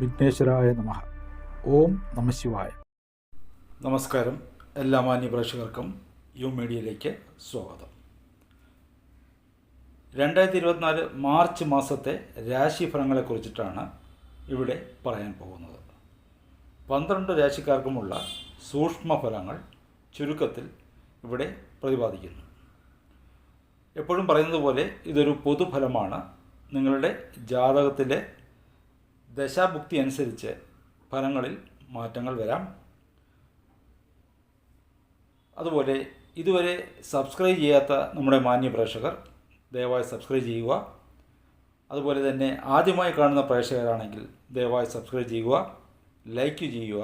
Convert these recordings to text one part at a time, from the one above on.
വിഘ്നേശ്വരായ നമ. ഓം നമശിവായ നമസ്കാരം. എല്ലാ മാന്യ പ്രേക്ഷകർക്കും യു മീഡിയയിലേക്ക് സ്വാഗതം. രണ്ടായിരത്തി ഇരുപത്തിനാല് മാർച്ച് മാസത്തെ രാശിഫലങ്ങളെ കുറിച്ചിട്ടാണ് ഇവിടെ പറയാൻ പോകുന്നത്. പന്ത്രണ്ട് രാശിക്കാർക്കുമുള്ള സൂക്ഷ്മ ഫലങ്ങൾ ചുരുക്കത്തിൽ ഇവിടെ പ്രതിപാദിക്കുന്നു. എപ്പോഴും പറയുന്നത് പോലെ ഇതൊരു പൊതുഫലമാണ്. നിങ്ങളുടെ ജാതകത്തിലെ ദശാഭുക്തി അനുസരിച്ച് ഫലങ്ങളിൽ മാറ്റങ്ങൾ വരാം. അതുപോലെ ഇതുവരെ സബ്സ്ക്രൈബ് ചെയ്യാത്ത നമ്മുടെ മാന്യ പ്രേക്ഷകർ ദയവായി സബ്സ്ക്രൈബ് ചെയ്യുക. അതുപോലെ തന്നെ ആദ്യമായി കാണുന്ന പ്രേക്ഷകരാണെങ്കിൽ ദയവായി സബ്സ്ക്രൈബ് ചെയ്യുക ലൈക്ക് ചെയ്യുക.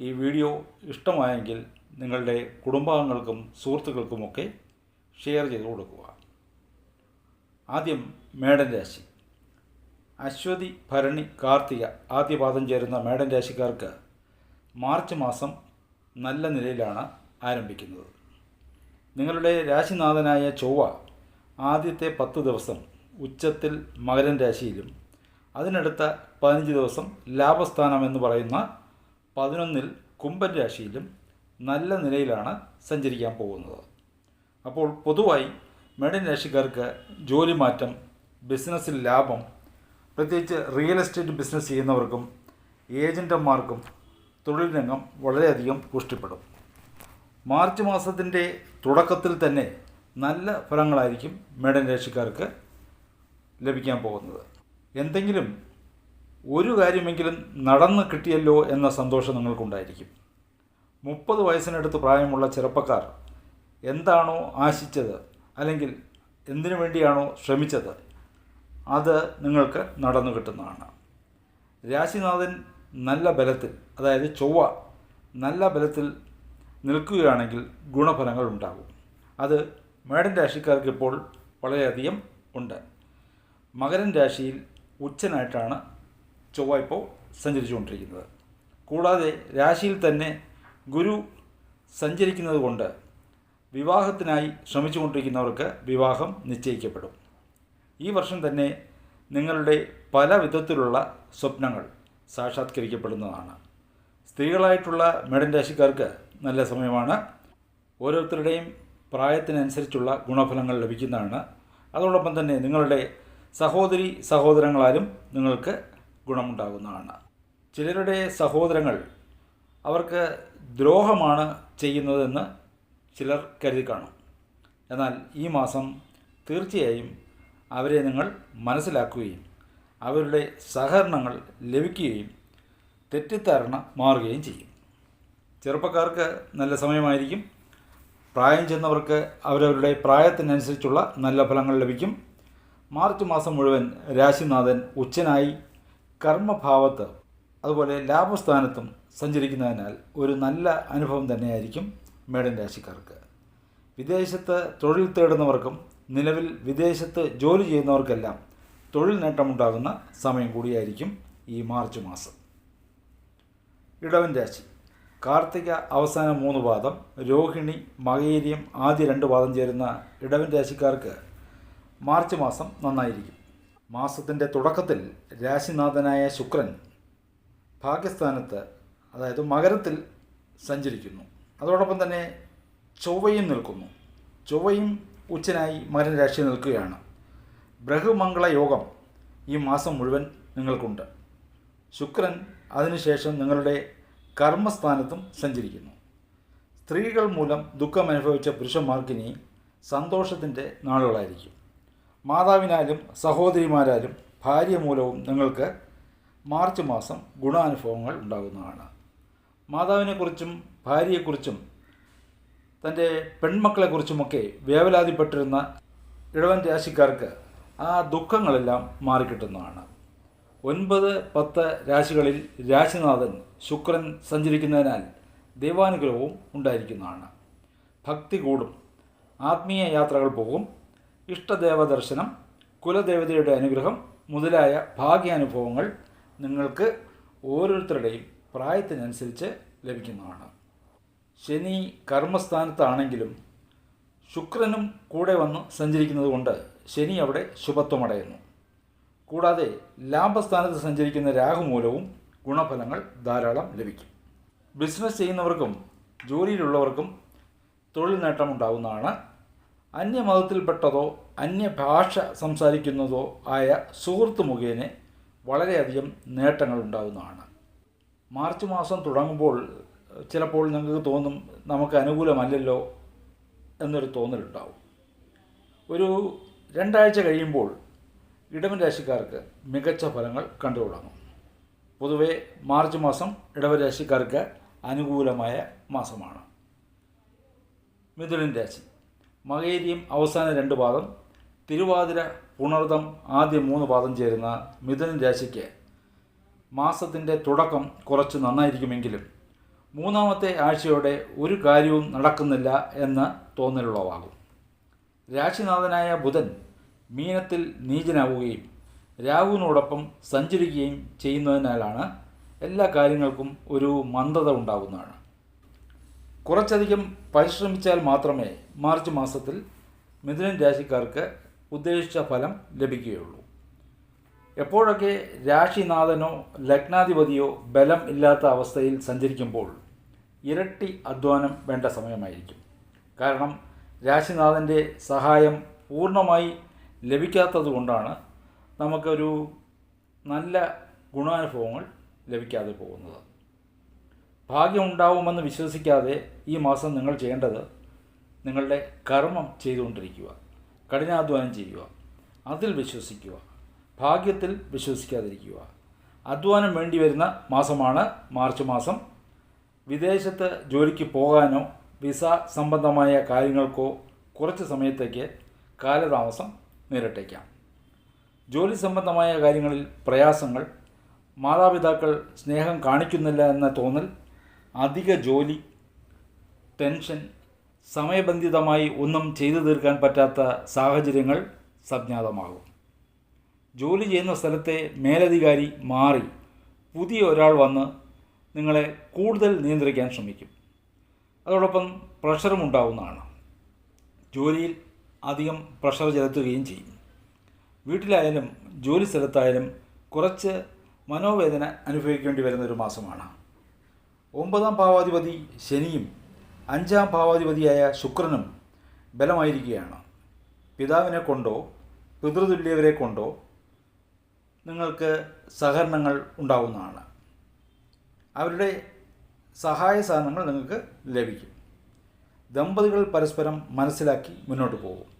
ഈ വീഡിയോ ഇഷ്ടമായെങ്കിൽ നിങ്ങളുടെ കുടുംബാംഗങ്ങൾക്കും സുഹൃത്തുക്കൾക്കുമൊക്കെ ഷെയർ ചെയ്ത് കൊടുക്കുക. ആദ്യം മേടൻ രാശി. അശ്വതി ഭരണി കാർത്തിക ആദ്യപാദം ചേരുന്ന മേടൻ രാശിക്കാർക്ക് മാർച്ച് മാസം നല്ല നിലയിലാണ് ആരംഭിക്കുന്നത്. നിങ്ങളുടെ രാശിനാഥനായ ചൊവ്വ ആദ്യത്തെ പത്ത് ദിവസം ഉച്ചത്തിൽ മകരൻ രാശിയിലും അതിനടുത്ത പതിനഞ്ച് ദിവസം ലാഭസ്ഥാനം എന്ന് പറയുന്ന പതിനൊന്നിൽ കുംഭൻ രാശിയിലും നല്ല നിലയിലാണ് സഞ്ചരിക്കാൻ പോകുന്നത്. അപ്പോൾ പൊതുവായി മേടൻ രാശിക്കാർക്ക് ജോലി മാറ്റം ബിസിനസ്സിൽ ലാഭം പ്രത്യേകിച്ച് റിയൽ എസ്റ്റേറ്റ് ബിസിനസ് ചെയ്യുന്നവർക്കും ഏജന്റന്മാർക്കും തൊഴിൽ രംഗം വളരെയധികം പുഷ്ടിപ്പെടും. മാർച്ച് മാസത്തിന്റെ തുടക്കത്തിൽ തന്നെ നല്ല ഫലങ്ങളായിരിക്കും മേടൻ രാശിക്കാർക്ക് ലഭിക്കാൻ പോകുന്നത്. എന്തെങ്കിലും ഒരു കാര്യമെങ്കിലും നടന്ന് കിട്ടിയല്ലോ എന്ന സന്തോഷം നിങ്ങൾക്കുണ്ടായിരിക്കും. മുപ്പത് വയസ്സിനടുത്ത് പ്രായമുള്ള ചെറുപ്പക്കാർ എന്താണോ ആശിച്ചത് അല്ലെങ്കിൽ എന്തിനു വേണ്ടിയാണോ ശ്രമിച്ചത് അത് നിങ്ങൾക്ക് നടന്നു കിട്ടുന്നതാണ്. രാശിനാഥൻ നല്ല ബലത്തിൽ അതായത് ചൊവ്വ നല്ല ബലത്തിൽ നിൽക്കുകയാണെങ്കിൽ ഗുണഫലങ്ങൾ ഉണ്ടാകും. അത് മേടൻ രാശിക്കാർക്ക് ഇപ്പോൾ വളരെയധികം ഉണ്ട്. മകരൻ രാശിയിൽ ഉച്ചനായിട്ടാണ് ചൊവ്വ ഇപ്പോൾ സഞ്ചരിച്ചുകൊണ്ടിരിക്കുന്നത്. കൂടാതെ രാശിയിൽ തന്നെ ഗുരു സഞ്ചരിക്കുന്നത് കൊണ്ട് വിവാഹത്തിനായി ശ്രമിച്ചുകൊണ്ടിരിക്കുന്നവർക്ക് വിവാഹം നിശ്ചയിക്കപ്പെടും. ഈ വർഷം തന്നെ നിങ്ങളുടെ പല വിധത്തിലുള്ള സ്വപ്നങ്ങൾ സാക്ഷാത്കരിക്കപ്പെടുന്നതാണ്. സ്ത്രീകളായിട്ടുള്ള മേഡൻ രാശിക്കാർക്ക് നല്ല സമയമാണ്. ഓരോരുത്തരുടെയും പ്രായത്തിനനുസരിച്ചുള്ള ഗുണഫലങ്ങൾ ലഭിക്കുന്നതാണ്. അതോടൊപ്പം തന്നെ നിങ്ങളുടെ സഹോദരി സഹോദരങ്ങളാലും നിങ്ങൾക്ക് ഗുണമുണ്ടാകുന്നതാണ്. ചിലരുടെ സഹോദരങ്ങൾ അവർക്ക് ദ്രോഹമാണ് ചെയ്യുന്നതെന്ന് ചിലർ കരുതി കാണും. എന്നാൽ ഈ മാസം തീർച്ചയായും അവരെ നിങ്ങൾ മനസ്സിലാക്കുകയും അവരുടെ സഹകരണങ്ങൾ ലഭിക്കുകയും തെറ്റിദ്ധാരണ മാറുകയും ചെയ്യും. ചെറുപ്പക്കാർക്ക് നല്ല സമയമായിരിക്കും. പ്രായം ചെന്നവർക്ക് അവരവരുടെ പ്രായത്തിനനുസരിച്ചുള്ള നല്ല ഫലങ്ങൾ ലഭിക്കും. മാർച്ച് മാസം മുഴുവൻ രാശിനാഥൻ ഉച്ചനായി കർമ്മഭാവത്ത് അതുപോലെ ലാഭസ്ഥാനത്തും സഞ്ചരിക്കുന്നതിനാൽ ഒരു നല്ല അനുഭവം തന്നെയായിരിക്കും മേടൻ രാശിക്കാർക്ക്. വിദേശത്ത് തൊഴിൽ തേടുന്നവർക്കും നിലവിൽ വിദേശത്ത് ജോലി ചെയ്യുന്നവർക്കെല്ലാം തൊഴിൽ നേട്ടമുണ്ടാകുന്ന സമയം കൂടിയായിരിക്കും ഈ മാർച്ച് മാസം. ഇടവൻ രാശി. കാർത്തിക അവസാന മൂന്ന് പാദം രോഹിണി മകേരിയം ആദ്യ രണ്ട് പാദം ചേരുന്ന ഇടവൻ രാശിക്കാർക്ക് മാർച്ച് മാസം നന്നായിരിക്കും. മാസത്തിന്റെ തുടക്കത്തിൽ രാശിനാഥനായ ശുക്രൻ ഭാഗ്യസ്ഥാനത്ത് അതായത് മകരത്തിൽ സഞ്ചരിക്കുന്നു. അതോടൊപ്പം തന്നെ ചൊവ്വയും നിൽക്കുന്നു. ചൊവ്വയും ഉച്ചനായി മകൻ രാശി നിൽക്കുകയാണ്. ബൃഹമംഗള യോഗം ഈ മാസം മുഴുവൻ നിങ്ങൾക്കുണ്ട്. ശുക്രൻ അതിനുശേഷം നിങ്ങളുടെ കർമ്മസ്ഥാനത്തും സഞ്ചരിക്കുന്നു. സ്ത്രീകൾ മൂലം ദുഃഖം അനുഭവിച്ച പുരുഷന്മാർക്കിനി സന്തോഷത്തിന്റെ നാളുകളായിരിക്കും. മാതാവിനാലും സഹോദരിമാരാലും ഭാര്യ മൂലവും നിങ്ങൾക്ക് മാർച്ച് മാസം ഗുണാനുഭവങ്ങൾ ഉണ്ടാകുന്നതാണ്. മാതാവിനെക്കുറിച്ചും ഭാര്യയെക്കുറിച്ചും തന്റെ പെൺമക്കളെക്കുറിച്ചുമൊക്കെ വേവലാതിപ്പെട്ടിരുന്ന ഇടവൻ രാശിക്കാർക്ക് ആ ദുഃഖങ്ങളെല്ലാം മാറിക്കിട്ടുന്നതാണ്. ഒൻപത് പത്ത് രാശികളിൽ രാശിനാഥൻ ശുക്രൻ സഞ്ചരിക്കുന്നതിനാൽ ദൈവാനുഗ്രഹവും ഉണ്ടായിരിക്കുന്നതാണ്. ഭക്തി കൂടും. ആത്മീയ യാത്രകൾ പോകും. ഇഷ്ടദേവ ദർശനം കുലദേവതയുടെ അനുഗ്രഹം മുതലായ ഭാഗ്യാനുഭവങ്ങൾ നിങ്ങൾക്ക് ഓരോരുത്തരുടെയും പ്രായത്തിനനുസരിച്ച് ലഭിക്കുന്നതാണ്. ശനി കർമ്മസ്ഥാനത്താണെങ്കിലും ശുക്രനും കൂടെ വന്ന് സഞ്ചരിക്കുന്നത് കൊണ്ട് ശനി അവിടെ ശുഭത്വമടയുന്നു. കൂടാതെ ലാഭസ്ഥാനത്ത് സഞ്ചരിക്കുന്ന രാഹു മൂലവും ഗുണഫലങ്ങൾ ധാരാളം ലഭിക്കും. ബിസിനസ് ചെയ്യുന്നവർക്കും ജോലിയിലുള്ളവർക്കും തൊഴിൽ നേട്ടമുണ്ടാകുന്നതാണ് അന്യമതത്തിൽപ്പെട്ടതോ അന്യഭാഷ സംസാരിക്കുന്നതോ ആയ സുഹൃത്ത് മുഖേന വളരെയധികം നേട്ടങ്ങൾ ഉണ്ടാകുന്നതാണ് മാർച്ച് മാസം തുടങ്ങുമ്പോൾ ചിലപ്പോൾ നിങ്ങൾക്ക് തോന്നും നമുക്ക് അനുകൂലമല്ലല്ലോ എന്നൊരു തോന്നലുണ്ടാവും. ഒരു രണ്ടാഴ്ച കഴിയുമ്പോൾ ഇടവൻ രാശിക്കാർക്ക് മികച്ച ഫലങ്ങൾ കണ്ടു തുടങ്ങും പൊതുവെ മാർച്ച് മാസം ഇടവൻ രാശിക്കാർക്ക് അനുകൂലമായ മാസമാണ്. മിഥുനൻ രാശി. മകേരിയും അവസാന രണ്ട് പാദം തിരുവാതിര പുണർദം ആദ്യ മൂന്ന് പാദം ചേരുന്ന മിഥുനൻ രാശിക്ക് മാസത്തിന്റെ തുടക്കം കുറച്ച് നന്നായിരിക്കുമെങ്കിലും മൂന്നാമത്തെ ആഴ്ചയോടെ ഒരു കാര്യവും നടക്കുന്നില്ല എന്ന് തോന്നലുളവാകും. രാശിനാഥനായ ബുധൻ മീനത്തിൽ നീചനാവുകയും രാഹുവിനോടൊപ്പം സഞ്ചരിക്കുകയും ചെയ്യുന്നതിനാലാണ് എല്ലാ കാര്യങ്ങൾക്കും ഒരു മന്ദത ഉണ്ടാകുന്നതാണ്. കുറച്ചധികം പരിശ്രമിച്ചാൽ മാത്രമേ മാർച്ച് മാസത്തിൽ മിഥുനൻ രാശിക്കാർക്ക് ഉദ്ദേശിച്ച ഫലം ലഭിക്കുകയുള്ളൂ. എപ്പോഴൊക്കെ രാശിനാഥനോ ലഗ്നാധിപതിയോ ബലം ഇല്ലാത്ത അവസ്ഥയിൽ സഞ്ചരിക്കുമ്പോൾ ഇരട്ടി അധ്വാനം വേണ്ട സമയമായിരിക്കും. കാരണം രാശിനാഥന്റെ സഹായം പൂർണമായി ലഭിക്കാത്തതുകൊണ്ടാണ് നമുക്കൊരു നല്ല ഗുണാനുഭവങ്ങൾ ലഭിക്കാതെ പോകുന്നത്. ഭാഗ്യമുണ്ടാവുമെന്ന് വിശ്വസിക്കാതെ ഈ മാസം നിങ്ങൾ ചെയ്യേണ്ടത് നിങ്ങളുടെ കർമ്മം ചെയ്തുകൊണ്ടിരിക്കുക കഠിനാധ്വാനം ചെയ്യുക അതിൽ വിശ്വസിക്കുക ഭാഗ്യത്തിൽ വിശ്വസിക്കാതിരിക്കുക. അധ്വാനം വേണ്ടി വരുന്ന മാസമാണ് മാർച്ച് മാസം. വിദേശത്ത് ജോലിക്ക് പോകാനോ വിസ സംബന്ധമായ കാര്യങ്ങൾക്കോ കുറച്ച് സമയത്തേക്ക് കാലതാമസം നേരിട്ടേക്കാം. ജോലി സംബന്ധമായ കാര്യങ്ങളിൽ പ്രയാസങ്ങൾ മാതാപിതാക്കൾ സ്നേഹം കാണിക്കുന്നില്ല എന്ന തോന്നൽ അധിക ജോലി ടെൻഷൻ സമയബന്ധിതമായി ഒന്നും ചെയ്തു തീർക്കാൻ പറ്റാത്ത സാഹചര്യങ്ങൾ സംജാതമാകും ജോലി ചെയ്യുന്ന സ്ഥലത്തെ മേലധികാരി മാറി പുതിയ ഒരാൾ വന്ന് നിങ്ങളെ കൂടുതൽ നിയന്ത്രിക്കാൻ ശ്രമിക്കും. അതോടൊപ്പം പ്രഷറും ഉണ്ടാവുന്നതാണ്. ജോലിയിൽ അധികം പ്രഷർ ചെലുത്തുകയും ചെയ്യും. വീട്ടിലായാലും ജോലി സ്ഥലത്തായാലും കുറച്ച് മനോവേദന അനുഭവിക്കേണ്ടി വരുന്ന ഒരു മാസമാണ്. ഒമ്പതാം ഭാവാധിപതി ശനിയും അഞ്ചാം ഭാവാധിപതിയായ ശുക്രനും ബലമായിരിക്കുകയാണ്. പിതാവിനെ കൊണ്ടോ പിതൃതുല്യവരെ കൊണ്ടോ നിങ്ങൾക്ക് സഹകരണങ്ങൾ ഉണ്ടാവുന്നതാണ്. അവരുടെ സഹായ സാധനങ്ങൾ നിങ്ങൾക്ക് ലഭിക്കും. ദമ്പതികൾ പരസ്പരം മനസ്സിലാക്കി മുന്നോട്ട് പോകും.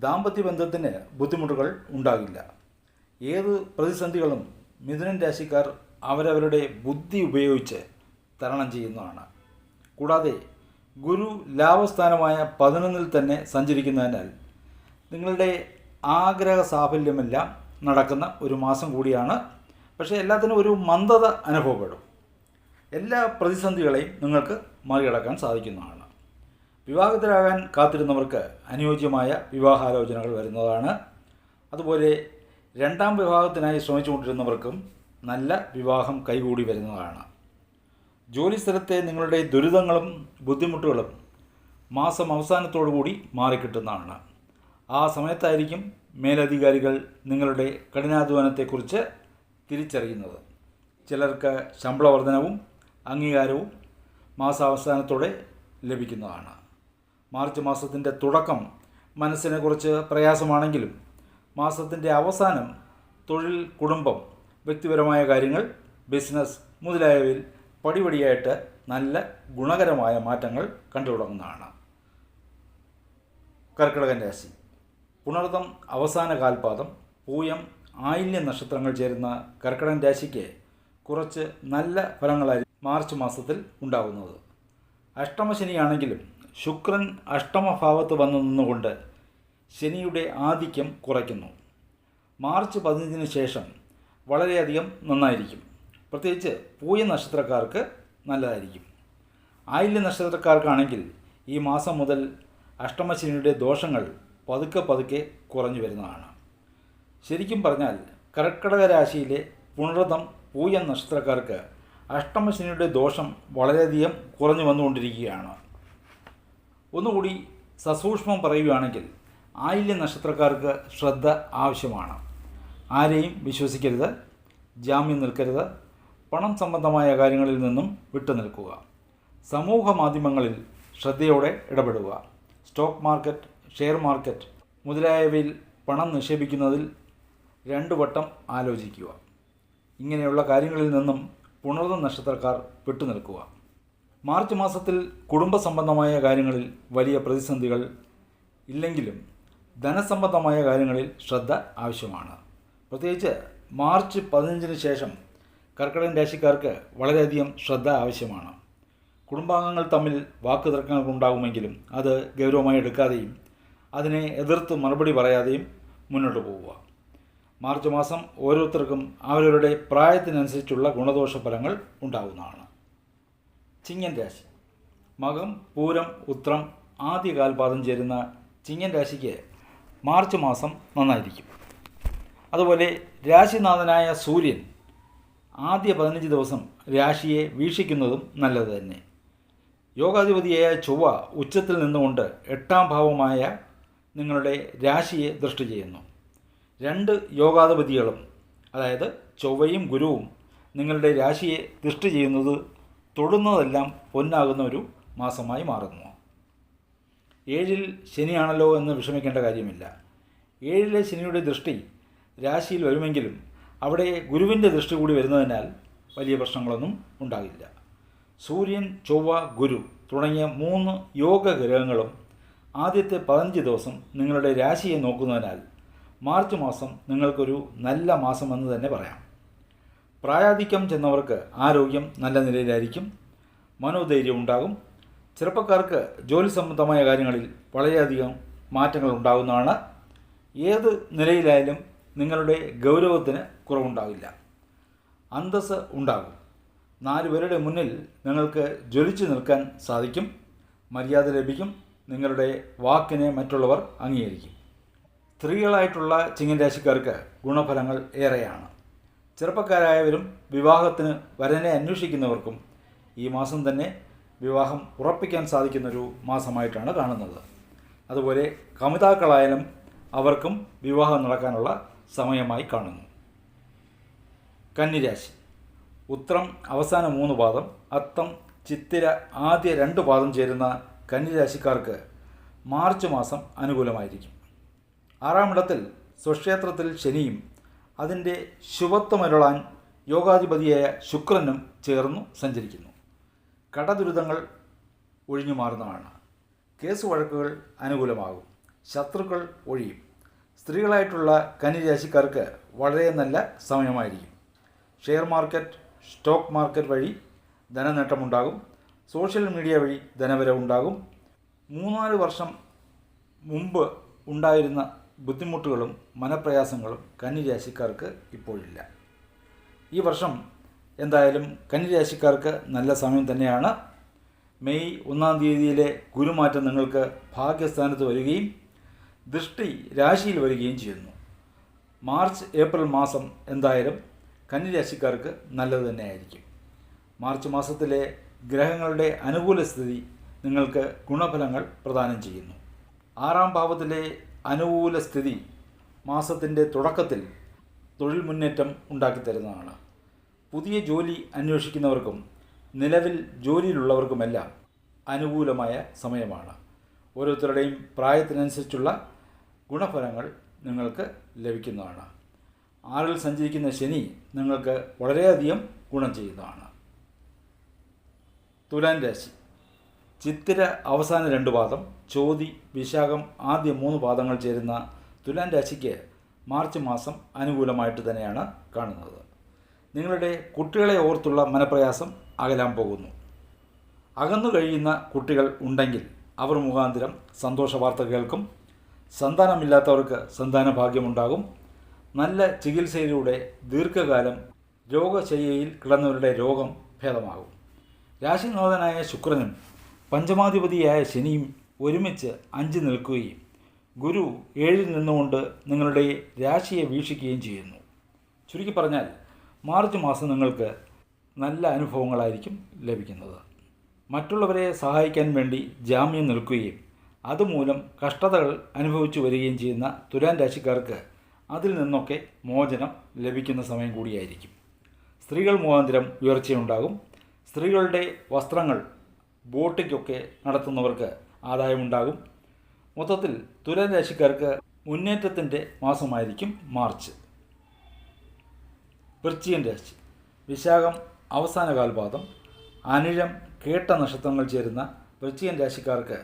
ദാമ്പത്യ ബന്ധത്തിന് ബുദ്ധിമുട്ടുകൾ ഉണ്ടാകില്ല. ഏത് പ്രതിസന്ധികളും മിഥുനൻ രാശിക്കാർ അവരവരുടെ ബുദ്ധി ഉപയോഗിച്ച് തരണം ചെയ്യുന്നതാണ്. കൂടാതെ ഗുരു ലാഭസ്ഥാനമായ പതിനൊന്നിൽ തന്നെ സഞ്ചരിക്കുന്നതിനാൽ നിങ്ങളുടെ ആഗ്രഹ സാഫല്യമെല്ലാം നടക്കുന്ന ഒരു മാസം കൂടിയാണ്. പക്ഷേ എല്ലാത്തിനും ഒരു മന്ദത അനുഭവപ്പെടും. എല്ലാ പ്രതിസന്ധികളെയും നിങ്ങൾക്ക് മറികടക്കാൻ സാധിക്കുന്നതാണ്. വിവാഹത്തിലാകാൻ കാത്തിരുന്നവർക്ക് അനുയോജ്യമായ വിവാഹാലോചനകൾ വരുന്നതാണ്. അതുപോലെ രണ്ടാം വിവാഹത്തിനായി ശ്രമിച്ചുകൊണ്ടിരുന്നവർക്കും നല്ല വിവാഹം കൈകൂടി വരുന്നതാണ്. ജോലി സ്ഥലത്തെ നിങ്ങളുടെ ദുരിതങ്ങളും ബുദ്ധിമുട്ടുകളും മാസം അവസാനത്തോടു കൂടി മാറിക്കിട്ടുന്നതാണ്. ആ സമയത്തായിരിക്കും മേലധികാരികൾ നിങ്ങളുടെ കഠിനാധ്വാനത്തെക്കുറിച്ച് തിരിച്ചറിയുന്നത്. ചിലർക്ക് ശമ്പള വർധനവും അംഗീകാരവും മാസാവസാനത്തോടെ ലഭിക്കുന്നതാണ്. മാർച്ച് മാസത്തിന്റെ തുടക്കം മനസ്സിനെ കുറിച്ച് പ്രയാസമാണെങ്കിലും മാസത്തിന്റെ അവസാനം തൊഴിൽ കുടുംബം വ്യക്തിപരമായ കാര്യങ്ങൾ ബിസിനസ് മുതലായവയിൽ പടിപടിയായിട്ട് നല്ല ഗുണകരമായ മാറ്റങ്ങൾ കണ്ടു തുടങ്ങുന്നതാണ്. കർക്കിടകൻ രാശി. പുണർദം അവസാന കാൽപാദം പൂയം ആയില്യ നക്ഷത്രങ്ങൾ ചേരുന്ന കർക്കിടകൻ രാശിക്ക് കുറച്ച് നല്ല ഫലങ്ങളായി മാർച്ച് മാസത്തിൽ ഉണ്ടാകുന്നത്. അഷ്ടമശനിയാണെങ്കിലും ശുക്രൻ അഷ്ടമഭാവത്ത് വന്നു നിന്നുകൊണ്ട് ശനിയുടെ ആധിക്യം കുറയ്ക്കുന്നു. മാർച്ച് പതിനഞ്ചിന് ശേഷം വളരെയധികം നന്നായിരിക്കും. പ്രത്യേകിച്ച് പൂയ നക്ഷത്രക്കാർക്ക് നല്ലതായിരിക്കും. ആയില്യ നക്ഷത്രക്കാർക്കാണെങ്കിൽ ഈ മാസം മുതൽ അഷ്ടമശനിയുടെ ദോഷങ്ങൾ പതുക്കെ പതുക്കെ കുറഞ്ഞു വരുന്നതാണ്. ശരിക്കും പറഞ്ഞാൽ കർക്കിടക രാശിയിലെ പുണർതം പൂയ നക്ഷത്രക്കാർക്ക് അഷ്ടമശനിയുടെ ദോഷം വളരെയധികം കുറഞ്ഞു വന്നുകൊണ്ടിരിക്കുകയാണ്. ഒന്നുകൂടി സസൂക്ഷ്മം പറയുകയാണെങ്കിൽ ആയില്യ നക്ഷത്രക്കാർക്ക് ശ്രദ്ധ ആവശ്യമാണ്. ആരെയും വിശ്വസിക്കരുത് ജാമ്യം നിൽക്കരുത് പണം സംബന്ധമായ കാര്യങ്ങളിൽ നിന്നും വിട്ടുനിൽക്കുക സമൂഹ മാധ്യമങ്ങളിൽ ശ്രദ്ധയോടെ ഇടപെടുക. സ്റ്റോക്ക് മാർക്കറ്റ് ഷെയർ മാർക്കറ്റ് മുതലായവയിൽ പണം നിക്ഷേപിക്കുന്നതിൽ രണ്ടു വട്ടം ആലോചിക്കുക. ഇങ്ങനെയുള്ള കാര്യങ്ങളിൽ നിന്നും പുണർന്ന നക്ഷത്രക്കാർ വിട്ടുനിൽക്കുക മാർച്ച് മാസത്തിൽ കുടുംബ സംബന്ധമായ കാര്യങ്ങളിൽ വലിയ പ്രതിസന്ധികൾ ഇല്ലെങ്കിലും ധനസംബന്ധമായ കാര്യങ്ങളിൽ ശ്രദ്ധ ആവശ്യമാണ്. പ്രത്യേകിച്ച് മാർച്ച് പതിനഞ്ചിന് ശേഷം കർക്കിടകൻ രാശിക്കാർക്ക് വളരെയധികം ശ്രദ്ധ ആവശ്യമാണ്. കുടുംബാംഗങ്ങൾ തമ്മിൽ വാക്ക് തർക്കങ്ങൾ ഉണ്ടാകുമെങ്കിലും അത് ഗൗരവമായി എടുക്കാതെയും അതിനെ എതിർത്ത് മറുപടി പറയാതെയും മുന്നോട്ട് പോവുക. മാർച്ച് മാസം ഓരോരുത്തർക്കും അവരവരുടെ പ്രായത്തിനനുസരിച്ചുള്ള ഗുണദോഷ ഫലങ്ങൾ ഉണ്ടാകുന്നതാണ് ചിങ്ങൻ രാശി. മകം പൂരം ഉത്രം ആദ്യ കാൽപാദം ചേരുന്ന ചിങ്ങൻ രാശിക്ക് മാർച്ച് മാസം നന്നായിരിക്കും. അതുപോലെ രാശിനാഥനായ സൂര്യൻ ആദ്യ പതിനഞ്ച് ദിവസം രാശിയെ വീക്ഷിക്കുന്നതും നല്ലത് തന്നെ. യോഗാധിപതിയായ ചൊവ്വ ഉച്ചത്തിൽ നിന്നുകൊണ്ട് എട്ടാം ഭാവമായ നിങ്ങളുടെ രാശിയെ ദൃഷ്ടി ചെയ്യുന്നു. രണ്ട് യോഗാധിപതികളും അതായത് ചൊവ്വയും ഗുരുവും നിങ്ങളുടെ രാശിയെ ദൃഷ്ടി ചെയ്യുന്നത് തൊടുന്നതെല്ലാം പൊന്നാകുന്ന ഒരു മാസമായി മാറുന്നു. ഏഴിൽ ശനിയാണല്ലോ എന്ന് വിഷമിക്കേണ്ട കാര്യമില്ല. ഏഴിലെ ശനിയുടെ ദൃഷ്ടി രാശിയിൽ വരുമെങ്കിലും അവിടെ ഗുരുവിന്റെ ദൃഷ്ടി കൂടി വരുന്നതിനാൽ വലിയ പ്രശ്നങ്ങളൊന്നും ഉണ്ടാകില്ല. സൂര്യൻ ചൊവ്വ ഗുരു തുടങ്ങിയ മൂന്ന് യോഗ ഗ്രഹങ്ങളും ആദ്യത്തെ പതിനഞ്ച് ദിവസം നിങ്ങളുടെ രാശിയെ നോക്കുന്നതിനാൽ മാർച്ച് മാസം നിങ്ങൾക്കൊരു നല്ല മാസമെന്ന് തന്നെ പറയാം. പ്രായാധിക്യം ചെന്നവർക്ക് ആരോഗ്യം നല്ല നിലയിലായിരിക്കും. മനോധൈര്യം ഉണ്ടാകും. ചെറുപ്പക്കാർക്ക് ജോലി സംബന്ധമായ കാര്യങ്ങളിൽ വളരെയധികം മാറ്റങ്ങൾ ഉണ്ടാകുന്നതാണ്. ഏത് നിലയിലായാലും നിങ്ങളുടെ ഗൗരവത്തിന് കുറവുണ്ടാവില്ല. അന്തസ് ഉണ്ടാകും. നാലുപേരുടെ മുന്നിൽ നിങ്ങൾക്ക് ജ്വലിച്ചു നിൽക്കാൻ സാധിക്കും. മര്യാദ ലഭിക്കും. നിങ്ങളുടെ വാക്കിനെ മറ്റുള്ളവർ അംഗീകരിക്കും. സ്ത്രീകളായിട്ടുള്ള ചിങ്ങൻ രാശിക്കാർക്ക് ഗുണഫലങ്ങൾ ഏറെയാണ്. ചെറുപ്പക്കാരായവരും വിവാഹത്തിന് വരനെ അന്വേഷിക്കുന്നവർക്കും ഈ മാസം തന്നെ വിവാഹം ഉറപ്പിക്കാൻ സാധിക്കുന്നൊരു മാസമായിട്ടാണ് കാണുന്നത്. അതുപോലെ കമിതാക്കളായാലും അവർക്കും വിവാഹം നടക്കാനുള്ള സമയമായി കാണുന്നു. കന്നിരാശി. ഉത്രം അവസാന മൂന്ന് പാദം അത്തം ചിത്തിര ആദ്യ രണ്ട് പാദം ചേരുന്ന കന്നിരാശിക്കാർക്ക് മാർച്ച് മാസം അനുകൂലമായിരിക്കും. ആറാമിടത്തിൽ സ്വക്ഷേത്രത്തിൽ ശനിയും അതിന്റെ ശുഭത്വമരുളാൻ യോഗാധിപതിയായ ശുക്രനും ചേർന്നു സഞ്ചരിക്കുന്നു. കടദുരിതങ്ങൾ ഒഴിഞ്ഞു മാറുന്നതാണ്. കേസ് വഴക്കുകൾ അനുകൂലമാകും. ശത്രുക്കൾ ഒഴിയും. സ്ത്രീകളായിട്ടുള്ള കന്നിരാശിക്കാർക്ക് വളരെ നല്ല സമയമായിരിക്കും. ഷെയർ മാർക്കറ്റ് സ്റ്റോക്ക് മാർക്കറ്റ് വഴി ധനനേട്ടമുണ്ടാകും. സോഷ്യൽ മീഡിയ വഴി ധനവരവുണ്ടാകും. മൂന്നാൽ വർഷം മുമ്പ് ഉണ്ടായിരുന്ന ബുദ്ധിമുട്ടുകളും മനപ്രയാസങ്ങളും കന്നിരാശിക്കാർക്ക് ഇപ്പോഴില്ല. ഈ വർഷം എന്തായാലും കന്നിരാശിക്കാർക്ക് നല്ല സമയം തന്നെയാണ്. മെയ് ഒന്നാം തീയതിയിലെ ഗുരുമാറ്റം നിങ്ങൾക്ക് ഭാഗ്യസ്ഥാനത്ത് വരികയും ദൃഷ്ടി രാശിയിൽ വരികയും ചെയ്യുന്നു. മാർച്ച് ഏപ്രിൽ മാസം എന്തായാലും കന്നിരാശിക്കാർക്ക് നല്ലത് തന്നെയായിരിക്കും. മാർച്ച് മാസത്തിലെ ഗ്രഹങ്ങളുടെ അനുകൂല സ്ഥിതി നിങ്ങൾക്ക് ഗുണഫലങ്ങൾ പ്രദാനം ചെയ്യുന്നു. ആറാം ഭാവത്തിലെ അനുകൂല സ്ഥിതി മാസത്തിന്റെ തുടക്കത്തിൽ തൊഴിൽ മുന്നേറ്റം ഉണ്ടാക്കിത്തരുന്നതാണ് പുതിയ ജോലി അന്വേഷിക്കുന്നവർക്കും നിലവിൽ ജോലിയിലുള്ളവർക്കുമെല്ലാം അനുകൂലമായ സമയമാണ്. ഓരോരുത്തരുടെയും പ്രായത്തിനനുസരിച്ചുള്ള ഗുണഫലങ്ങൾ നിങ്ങൾക്ക് ലഭിക്കുന്നതാണ്. ആറിൽ സഞ്ചരിക്കുന്ന ശനി നിങ്ങൾക്ക് വളരെയധികം ഗുണം ചെയ്യുന്നതാണ്. തുലാൻ രാശി. ചിത്തിര അവസാന രണ്ട് പാദം ചോതി വിശാഖം ആദ്യ മൂന്ന് പാദങ്ങൾ ചേരുന്ന തുലാൻ രാശിക്ക് മാർച്ച് മാസം അനുകൂലമായിട്ട് തന്നെയാണ് കാണുന്നത്. നിങ്ങളുടെ കുട്ടികളെ ഓർത്തുള്ള മനപ്രയാസം അകലാൻ പോകുന്നു. അകന്നു കഴിയുന്ന കുട്ടികൾ ഉണ്ടെങ്കിൽ അവർ മുഖാന്തരം സന്തോഷ വാർത്ത കേൾക്കും. സന്താനമില്ലാത്തവർക്ക് സന്താന ഭാഗ്യമുണ്ടാകും നല്ല ചികിത്സയിലൂടെ ദീർഘകാലം രോഗശയ്യയിൽ കിടന്നവരുടെ രോഗം ഭേദമാകും. രാശിനാഥനായ ശുക്രനും പഞ്ചമാധിപതിയായ ശനിയും ഒരുമിച്ച് അഞ്ച് നിൽക്കുകയും ഗുരു ഏഴിൽ നിന്നുകൊണ്ട് നിങ്ങളുടെ രാശിയെ വീക്ഷിക്കുകയും ചെയ്യുന്നു. ചുരുക്കി പറഞ്ഞാൽ മാർച്ച് മാസം നിങ്ങൾക്ക് നല്ല അനുഭവങ്ങളായിരിക്കും ലഭിക്കുന്നത്. മറ്റുള്ളവരെ സഹായിക്കാൻ വേണ്ടി ജാമ്യം നിൽക്കുകയും അതുമൂലം കഷ്ടതകൾ അനുഭവിച്ചു വരികയും ചെയ്യുന്ന തുലാൻ രാശിക്കാർക്ക് അതിൽ നിന്നൊക്കെ മോചനം ലഭിക്കുന്ന സമയം കൂടിയായിരിക്കും. സ്ത്രീകൾ മുഖാന്തരം ഉയർച്ചയുണ്ടാകും. സ്ത്രീകളുടെ വസ്ത്രങ്ങൾ ബോട്ടിക്കൊക്കെ നടത്തുന്നവർക്ക് ആദായമുണ്ടാകും. മൊത്തത്തിൽ തുലാം രാശിക്കാർക്ക് മുന്നേറ്റത്തിന്റെ മാസമായിരിക്കും മാർച്ച്. വൃശ്ചികൻ രാശി. വിശാഖം അവസാന കാൽപാദം. അനിഴം കേട്ട നക്ഷത്രങ്ങൾ ചേരുന്ന വൃശ്ചികൻ രാശിക്കാർക്ക്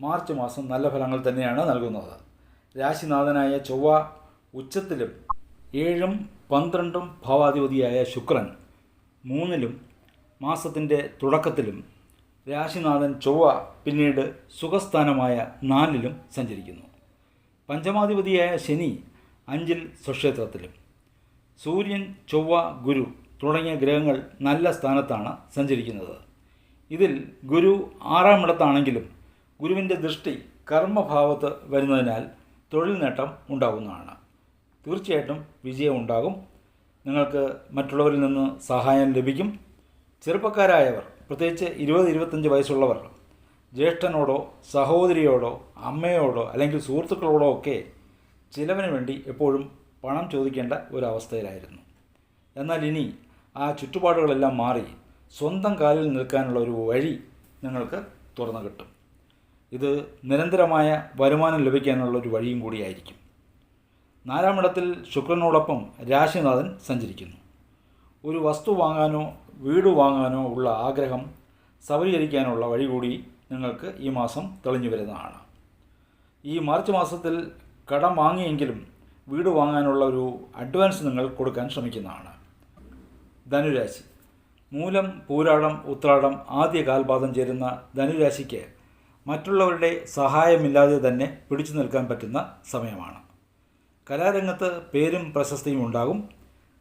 മാർച്ച് മാസം നല്ല ഫലങ്ങൾ തന്നെയാണ് നൽകുന്നത്. രാശിനാഥനായ ചൊവ്വ ഉച്ചത്തിലും ഏഴും പന്ത്രണ്ടും ഭാവാധിപതിയായ ശുക്രൻ മൂന്നിലും മാസത്തിന്റെ തുടക്കത്തിലും രാശിനാഥൻ ചൊവ്വ പിന്നീട് സുഖസ്ഥാനമായ നാലിലും സഞ്ചരിക്കുന്നു. പഞ്ചമാധിപതിയായ ശനി അഞ്ചിൽ സ്വക്ഷേത്രത്തിലും. സൂര്യൻ ചൊവ്വ ഗുരു തുടങ്ങിയ ഗ്രഹങ്ങൾ നല്ല സ്ഥാനത്താണ് സഞ്ചരിക്കുന്നത്. ഇതിൽ ഗുരു ആറാമിടത്താണെങ്കിലും ഗുരുവിന്റെ ദൃഷ്ടി കർമ്മഭാവത്ത് വരുന്നതിനാൽ തൊഴിൽ നേട്ടം ഉണ്ടാകുന്നതാണ് തീർച്ചയായിട്ടും വിജയം ഉണ്ടാകും. നിങ്ങൾക്ക് മറ്റുള്ളവരിൽ നിന്ന് സഹായം ലഭിക്കും. ചെറുപ്പക്കാരായവർ പ്രത്യേകിച്ച് ഇരുപത് ഇരുപത്തഞ്ച് വയസ്സുള്ളവർ ജ്യേഷ്ഠനോടോ സഹോദരിയോടോ അമ്മയോടോ അല്ലെങ്കിൽ സുഹൃത്തുക്കളോടോ ഒക്കെ ചിലവിന് വേണ്ടി എപ്പോഴും പണം ചോദിക്കേണ്ട ഒരവസ്ഥയിലായിരുന്നു. എന്നാൽ ഇനി ആ ചുറ്റുപാടുകളെല്ലാം മാറി സ്വന്തം കാലിൽ നിൽക്കാനുള്ള ഒരു വഴി നിങ്ങൾക്ക് തുറന്നു കിട്ടും. ഇത് നിരന്തരമായ വരുമാനം ലഭിക്കാനുള്ള ഒരു വഴിയും കൂടിയായിരിക്കും. നാലാമിടത്തിൽ ശുക്രനോടൊപ്പം രാശിനാഥൻ സഞ്ചരിക്കുന്നു. ഒരു വസ്തു വാങ്ങാനോ വീട് വാങ്ങാനോ ഉള്ള ആഗ്രഹം സബലീകരിക്കാനുള്ള വഴി കൂടി നിങ്ങൾക്ക് ഈ മാസം തെളിഞ്ഞു വരുന്നതാണ്. ഈ മാർച്ച് മാസത്തിൽ കടം വാങ്ങിയെങ്കിലും വീട് വാങ്ങാനുള്ള ഒരു അഡ്വാൻസ് നിങ്ങൾ കൊടുക്കാൻ ശ്രമിക്കുന്നതാണ്. ധനുരാശി. മൂലം പൂരാടം ഉത്രാടം ആദ്യ കാൽപാദം ചേരുന്ന ധനുരാശിക്ക് മറ്റുള്ളവരുടെ സഹായമില്ലാതെ തന്നെ പിടിച്ചു നിൽക്കാൻ പറ്റുന്ന സമയമാണ്. കലാരംഗത്ത് പേരും പ്രശസ്തിയും ഉണ്ടാകും.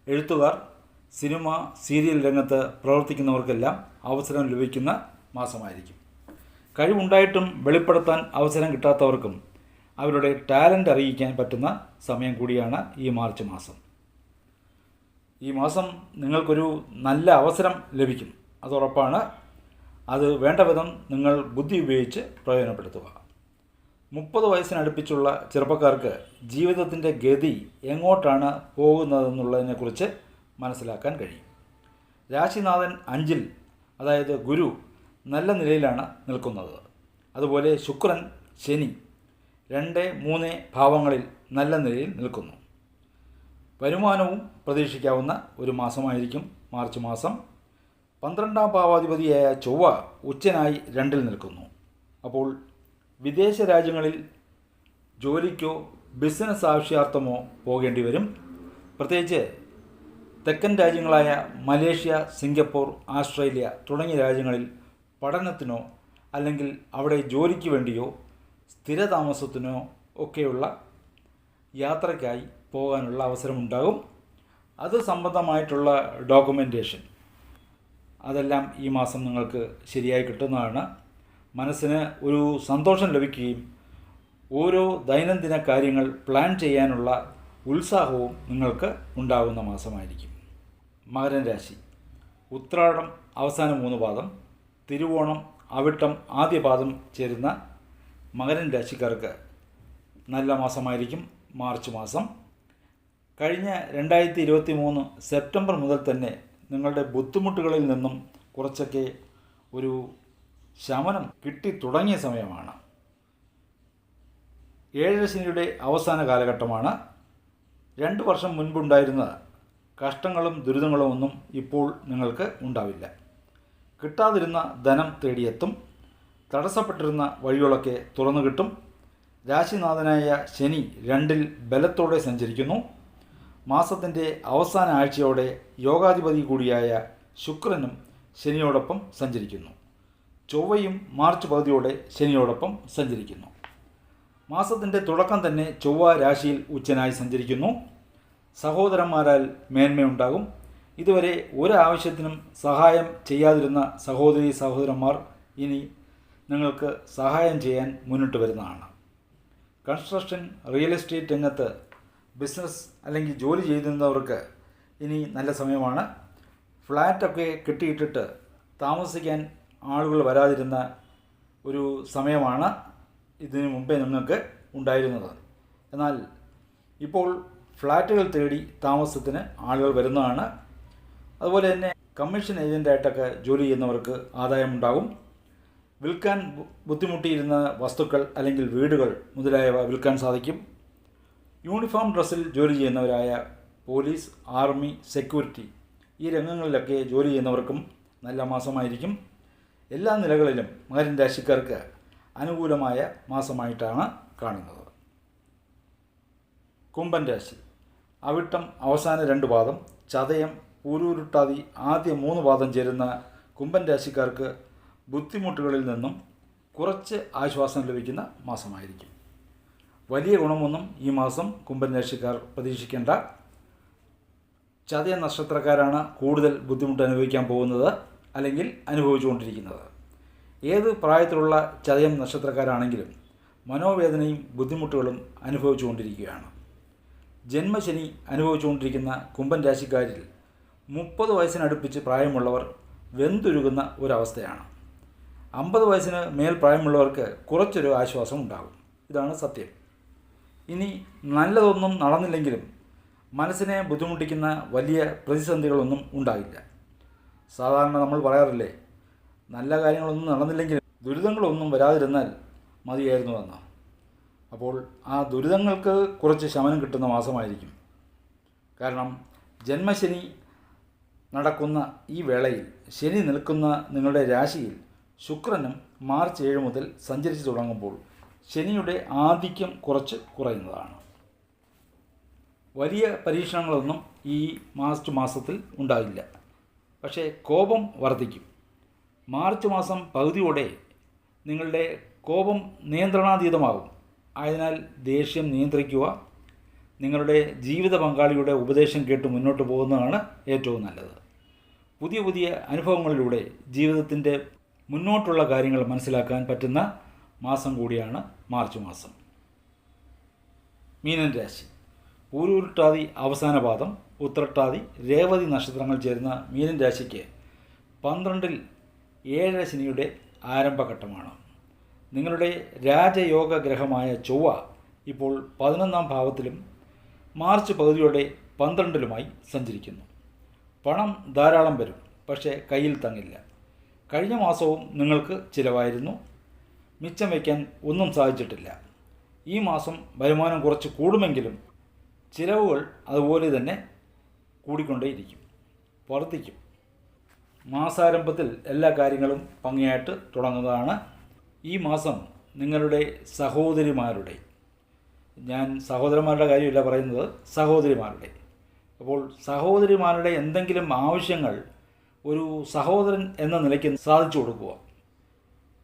എഴുത്തുകാർ സിനിമ സീരിയൽ രംഗത്ത് പ്രവർത്തിക്കുന്നവർക്കെല്ലാം അവസരം ലഭിക്കുന്ന മാസമായിരിക്കും. കഴിവുണ്ടായിട്ടും വെളിപ്പെടുത്താൻ അവസരം കിട്ടാത്തവർക്കും അവരുടെ ടാലന്റ് അറിയിക്കാൻ പറ്റുന്ന സമയം കൂടിയാണ് ഈ മാർച്ച് മാസം. ഈ മാസം നിങ്ങൾക്കൊരു നല്ല അവസരം ലഭിക്കും. അതുറപ്പാണ് അത് വേണ്ട വിധം നിങ്ങൾ ബുദ്ധി ഉപയോഗിച്ച് പ്രയോജനപ്പെടുത്തുക. മുപ്പത് വയസ്സിനടുപ്പിച്ചുള്ള ചെറുപ്പക്കാർക്ക് ജീവിതത്തിന്റെ ഗതി എങ്ങോട്ടാണ് പോകുന്നതെന്നുള്ളതിനെക്കുറിച്ച് മനസ്സിലാക്കാൻ കഴിയും. രാശിനാഥൻ അഞ്ചിൽ അതായത് ഗുരു നല്ല നിലയിലാണ് നിൽക്കുന്നത്. അതുപോലെ ശുക്രൻ ശനി രണ്ട് മൂന്ന് ഭാവങ്ങളിൽ നല്ല നിലയിൽ നിൽക്കുന്നു. വരുമാനവും പ്രതീക്ഷിക്കാവുന്ന ഒരു മാസമായിരിക്കും മാർച്ച് മാസം. പന്ത്രണ്ടാം ഭാവാധിപതിയായ ചൊവ്വ ഉച്ചനായി രണ്ടിൽ നിൽക്കുന്നു. അപ്പോൾ വിദേശ രാജ്യങ്ങളിൽ ജോലിക്കോ ബിസിനസ് ആവശ്യാർത്ഥമോ പോകേണ്ടി വരും. പ്രത്യേകിച്ച് തെക്കൻ രാജ്യങ്ങളായ മലേഷ്യ സിംഗപ്പൂർ ആസ്ട്രേലിയ തുടങ്ങിയ രാജ്യങ്ങളിൽ പഠനത്തിനോ അല്ലെങ്കിൽ അവിടെ ജോലിക്ക് വേണ്ടിയോ സ്ഥിരതാമസത്തിനോ ഒക്കെയുള്ള യാത്രയ്ക്കായി പോകാനുള്ള അവസരമുണ്ടാകും. അത് സംബന്ധമായിട്ടുള്ള ഡോക്യുമെന്റേഷൻ അതെല്ലാം ഈ മാസം നിങ്ങൾക്ക് ശരിയായി കിട്ടുന്നതാണ്. മനസ്സിന് ഒരു സന്തോഷം ലഭിക്കുകയും ഓരോ ദൈനംദിന കാര്യങ്ങൾ പ്ലാൻ ചെയ്യാനുള്ള ഉത്സാഹവും നിങ്ങൾക്ക് ഉണ്ടാകുന്ന മാസമായിരിക്കും. മകരൻ രാശി. ഉത്രാടം അവസാന മൂന്ന് പാദം. തിരുവോണം അവിട്ടം ആദ്യ പാദം ചേരുന്ന മകരൻ രാശിക്കാർക്ക് നല്ല മാസമായിരിക്കും മാർച്ച് മാസം. കഴിഞ്ഞ രണ്ടായിരത്തി ഇരുപത്തി മൂന്ന് സെപ്റ്റംബർ മുതൽ തന്നെ നിങ്ങളുടെ ബുദ്ധിമുട്ടുകളിൽ നിന്നും കുറച്ചൊക്കെ ഒരു ശമനം കിട്ടി തുടങ്ങിയ സമയമാണ്. ഏഴര ശനിയുടെ അവസാന കാലഘട്ടമാണ്. രണ്ട് വർഷം മുൻപുണ്ടായിരുന്ന കഷ്ടങ്ങളും ദുരിതങ്ങളും ഒന്നും ഇപ്പോൾ നിങ്ങൾക്ക് ഉണ്ടാവില്ല. കിട്ടാതിരുന്ന ധനം തേടിയെത്തും. തടസ്സപ്പെട്ടിരുന്ന വഴികളൊക്കെ തുറന്നു കിട്ടും. രാശിനാഥനായ ശനി രണ്ടിൽ ബലത്തോടെ സഞ്ചരിക്കുന്നു. മാസത്തിന്റെ അവസാന ആഴ്ചയോടെ യോഗാധിപതി കൂടിയായ ശുക്രനും ശനിയോടൊപ്പം സഞ്ചരിക്കുന്നു. ചൊവ്വയും മാർച്ച് പകുതിയോടെ ശനിയോടൊപ്പം സഞ്ചരിക്കുന്നു. മാസത്തിന്റെ തുടക്കം തന്നെ ചൊവ്വ രാശിയിൽ ഉച്ചനായി സഞ്ചരിക്കുന്നു. സഹോദരന്മാരാൽ മേന്മയുണ്ടാകും. ഇതുവരെ ഒരാവശ്യത്തിനും സഹായം ചെയ്യാതിരുന്ന സഹോദരി സഹോദരന്മാർ ഇനി നിങ്ങൾക്ക് സഹായം ചെയ്യാൻ മുന്നിട്ട് വരുന്നതാണ്. കൺസ്ട്രക്ഷൻ റിയൽ എസ്റ്റേറ്റ് രംഗത്ത് ബിസിനസ് അല്ലെങ്കിൽ ജോലി ചെയ്യുന്നവർക്ക് ഇനി നല്ല സമയമാണ്. ഫ്ലാറ്റൊക്കെ കെട്ടിയിട്ടിട്ട് താമസിക്കാൻ ആളുകൾ വരാതിരുന്ന ഒരു സമയമാണ് ഇതിനു മുമ്പേ നിങ്ങൾക്ക് ഉണ്ടായിരുന്നത്. എന്നാൽ ഇപ്പോൾ ഫ്ലാറ്റുകൾ തേടി താമസത്തിന് ആളുകൾ വരുന്നതാണ്. അതുപോലെ തന്നെ കമ്മീഷൻ ഏജന്റായിട്ടൊക്കെ ജോലി ചെയ്യുന്നവർക്ക് ആദായമുണ്ടാകും വിൽക്കാൻ ബുദ്ധിമുട്ടിയിരുന്ന വസ്തുക്കൾ അല്ലെങ്കിൽ വീടുകൾ മുതലായവ വിൽക്കാൻ സാധിക്കും. യൂണിഫോം ഡ്രസ്സിൽ ജോലി ചെയ്യുന്നവരായ പോലീസ് ആർമി സെക്യൂരിറ്റി ഈ രംഗങ്ങളിലൊക്കെ ജോലി ചെയ്യുന്നവർക്കും നല്ല മാസമായിരിക്കും. എല്ലാ നിലകളിലും മകരൻ രാശിക്കാർക്ക് അനുകൂലമായ മാസമായിട്ടാണ് കാണുന്നത്. കുംഭൻ രാശി. അവിട്ടം അവസാന രണ്ട് പാദം ചതയം പൂരൂരുട്ടാതി ആദ്യ മൂന്ന് പാദം ചേരുന്ന കുംഭൻ രാശിക്കാർക്ക് ബുദ്ധിമുട്ടുകളിൽ നിന്നും കുറച്ച് ആശ്വാസം ലഭിക്കുന്ന മാസമായിരിക്കും. വലിയ ഗുണമൊന്നും ഈ മാസം കുംഭൻ രാശിക്കാർ പ്രതീക്ഷിക്കേണ്ട. ചതയ നക്ഷത്രക്കാരാണ് കൂടുതൽ ബുദ്ധിമുട്ട് അനുഭവിക്കാൻ പോകുന്നത് അല്ലെങ്കിൽ അനുഭവിച്ചുകൊണ്ടിരിക്കുന്നത്. ഏത് പ്രായത്തിലുള്ള ചതയം നക്ഷത്രക്കാരാണെങ്കിലും മനോവേദനയും ബുദ്ധിമുട്ടുകളും അനുഭവിച്ചുകൊണ്ടിരിക്കുകയാണ്. ജന്മശനി അനുഭവിച്ചുകൊണ്ടിരിക്കുന്ന കുംഭൻ രാശിക്കാരിൽ മുപ്പത് വയസ്സിനടുപ്പിച്ച് പ്രായമുള്ളവർ വെന്തുരുകുന്ന ഒരവസ്ഥയാണ്. അമ്പത് വയസ്സിന് മേൽ പ്രായമുള്ളവർക്ക് കുറച്ചൊരു ആശ്വാസം ഉണ്ടാകും. ഇതാണ് സത്യം. ഇനി നല്ലതൊന്നും നടന്നില്ലെങ്കിലും മനസ്സിനെ ബുദ്ധിമുട്ടിക്കുന്ന വലിയ പ്രതിസന്ധികളൊന്നും ഉണ്ടാകില്ല. സാധാരണ നമ്മൾ പറയാറില്ലേ നല്ല കാര്യങ്ങളൊന്നും നടന്നില്ലെങ്കിലും ദുരിതങ്ങളൊന്നും വരാതിരുന്നാൽ മതിയായിരുന്നു എന്ന് അപ്പോൾ ആ ദുരിതങ്ങൾക്ക് കുറച്ച് ശമനം കിട്ടുന്ന മാസമായിരിക്കും. കാരണം ജന്മശനി നടക്കുന്ന ഈ വേളയിൽ ശനി നിൽക്കുന്ന നിങ്ങളുടെ രാശിയിൽ ശുക്രനും മാർച്ച് ഏഴ് മുതൽ സഞ്ചരിച്ചു തുടങ്ങുമ്പോൾ ശനിയുടെ ആധിക്യം കുറച്ച് കുറയുന്നതാണ്. വലിയ പരീക്ഷണങ്ങളൊന്നും ഈ മാർച്ച് മാസത്തിൽ ഉണ്ടാകില്ല പക്ഷേ കോപം വർദ്ധിക്കും. മാർച്ച് മാസം പകുതിയോടെ നിങ്ങളുടെ കോപം നിയന്ത്രണാതീതമാകും. ആയതിനാൽ ദേഷ്യം നിയന്ത്രിക്കുക. നിങ്ങളുടെ ജീവിത പങ്കാളിയുടെ ഉപദേശം കേട്ട് മുന്നോട്ട് പോകുന്നതാണ് ഏറ്റവും നല്ലത്. പുതിയ പുതിയ അനുഭവങ്ങളിലൂടെ ജീവിതത്തിന്റെ മുന്നോട്ടുള്ള കാര്യങ്ങൾ മനസ്സിലാക്കാൻ പറ്റുന്ന മാസം കൂടിയാണ് മാർച്ച് മാസം. മീനൻ രാശി. ഊരുരുട്ടാതി അവസാന പാദം ഉത്രട്ടാതി രേവതി നക്ഷത്രങ്ങൾ ചേരുന്ന മീനൻ രാശിക്ക് പന്ത്രണ്ടിൽ ഏഴര ശനിയുടെ ആരംഭഘട്ടമാണ്. നിങ്ങളുടെ രാജയോഗ ഗ്രഹമായ ചൊവ്വ ഇപ്പോൾ പതിനൊന്നാം ഭാവത്തിലും മാർച്ച് പകുതിയോടെ പന്ത്രണ്ടിലുമായി സഞ്ചരിക്കുന്നു. പണം ധാരാളം വരും പക്ഷേ കയ്യിൽ തങ്ങില്ല. കഴിഞ്ഞ മാസവും നിങ്ങൾക്ക് ചിലവായിരുന്നു. മിച്ചം വയ്ക്കാൻ ഒന്നും സാധിച്ചിട്ടില്ല. ഈ മാസം വരുമാനം കുറച്ച് കൂടുമെങ്കിലും ചിലവുകൾ അതുപോലെ തന്നെ കൂടിക്കൊണ്ടേയിരിക്കും. വർദ്ധിക്കും. മാസാരംഭത്തിൽ എല്ലാ കാര്യങ്ങളും ഭംഗിയായിട്ട് തുടങ്ങുന്നതാണ് ഈ മാസം നിങ്ങളുടെ സഹോദരിമാരുടെ ഞാൻ സഹോദരന്മാരുടെ കാര്യമില്ല പറയുന്നത് സഹോദരിമാരുടെ. അപ്പോൾ സഹോദരിമാരുടെ എന്തെങ്കിലും ആവശ്യങ്ങൾ ഒരു സഹോദരൻ എന്ന നിലയ്ക്ക് സാധിച്ചു കൊടുക്കുക.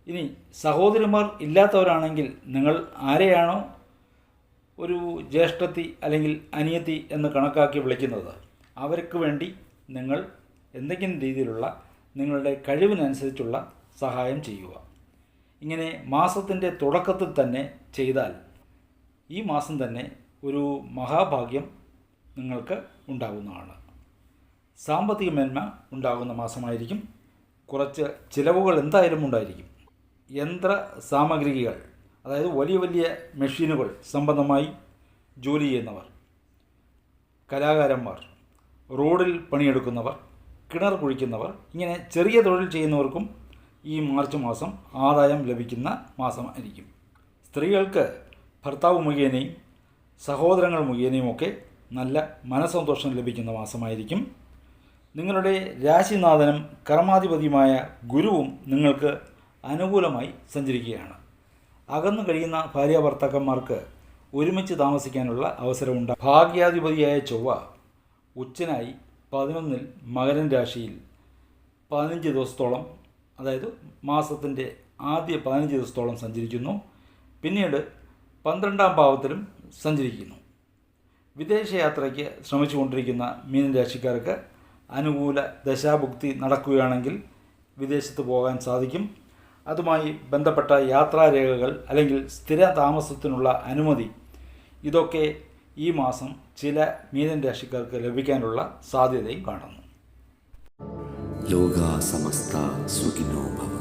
ഇനി സഹോദരിമാർ ഇല്ലാത്തവരാണെങ്കിൽ നിങ്ങൾ ആരെയാണോ ഒരു ജ്യേഷ്ഠത്തി അല്ലെങ്കിൽ അനിയത്തി എന്ന് കണക്കാക്കി വിളിക്കുന്നത് അവർക്ക് വേണ്ടി നിങ്ങൾ എന്തെങ്കിലും രീതിയിലുള്ള നിങ്ങളുടെ കഴിവിനനുസരിച്ചുള്ള സഹായം ചെയ്യുക. ഇങ്ങനെ മാസത്തിന്റെ തുടക്കത്തിൽ തന്നെ ചെയ്താൽ ഈ മാസം തന്നെ ഒരു മഹാഭാഗ്യം നിങ്ങൾക്ക് ഉണ്ടാകുന്നതാണ് സാമ്പത്തിക മേന്മ ഉണ്ടാകുന്ന മാസമായിരിക്കും. കുറച്ച് ചിലവുകൾ എന്തായാലും ഉണ്ടായിരിക്കും. യന്ത്ര സാമഗ്രികൾ അതായത് വലിയ വലിയ മെഷീനുകൾ സംബന്ധമായി ജോലി ചെയ്യുന്നവർ കലാകാരന്മാർ റോഡിൽ പണിയെടുക്കുന്നവർ കിണർ കുഴിക്കുന്നവർ ഇങ്ങനെ ചെറിയ തൊഴിൽ ചെയ്യുന്നവർക്കും ഈ മാർച്ച് മാസം ആദായം ലഭിക്കുന്ന മാസമായിരിക്കും. സ്ത്രീകൾക്ക് ഭർത്താവ് മുഖേനയും സഹോദരങ്ങൾ മുഖേനയുമൊക്കെ നല്ല മനസ്സന്തോഷം ലഭിക്കുന്ന മാസമായിരിക്കും. നിങ്ങളുടെ രാശിനാഥനും കർമാധിപതിയുമായ ഗുരുവും നിങ്ങൾക്ക് അനുകൂലമായി സഞ്ചരിക്കുകയാണ്. അകന്നു കഴിയുന്ന ഭാര്യ ഭർത്താക്കന്മാർക്ക് ഒരുമിച്ച് താമസിക്കാനുള്ള അവസരമുണ്ട്. ഭാഗ്യാധിപതിയായ ചൊവ്വ ഉച്ചനായി പതിനൊന്നിൽ മകരൻ രാശിയിൽ പതിനഞ്ച് ദിവസത്തോളം അതായത് മാസത്തിന്റെ ആദ്യ പതിനഞ്ച് ദിവസത്തോളം സഞ്ചരിക്കുന്നു. പിന്നീട് പന്ത്രണ്ടാം ഭാവത്തിലും സഞ്ചരിക്കുന്നു. വിദേശയാത്രയ്ക്ക് ശ്രമിച്ചുകൊണ്ടിരിക്കുന്ന മീനൻ രാശിക്കാർക്ക് അനുകൂല ദശാഭുക്തി നടക്കുകയാണെങ്കിൽ വിദേശത്ത് പോകാൻ സാധിക്കും. അതുമായി ബന്ധപ്പെട്ട യാത്രാരേഖകൾ അല്ലെങ്കിൽ സ്ഥിര താമസത്തിനുള്ള അനുമതി ഇതൊക്കെ ഈ മാസം ചില മീനൻ രാശിക്കാർക്ക് ലഭിക്കാനുള്ള സാധ്യതയും കാണുന്നു. ヨガサマスター・スギノババ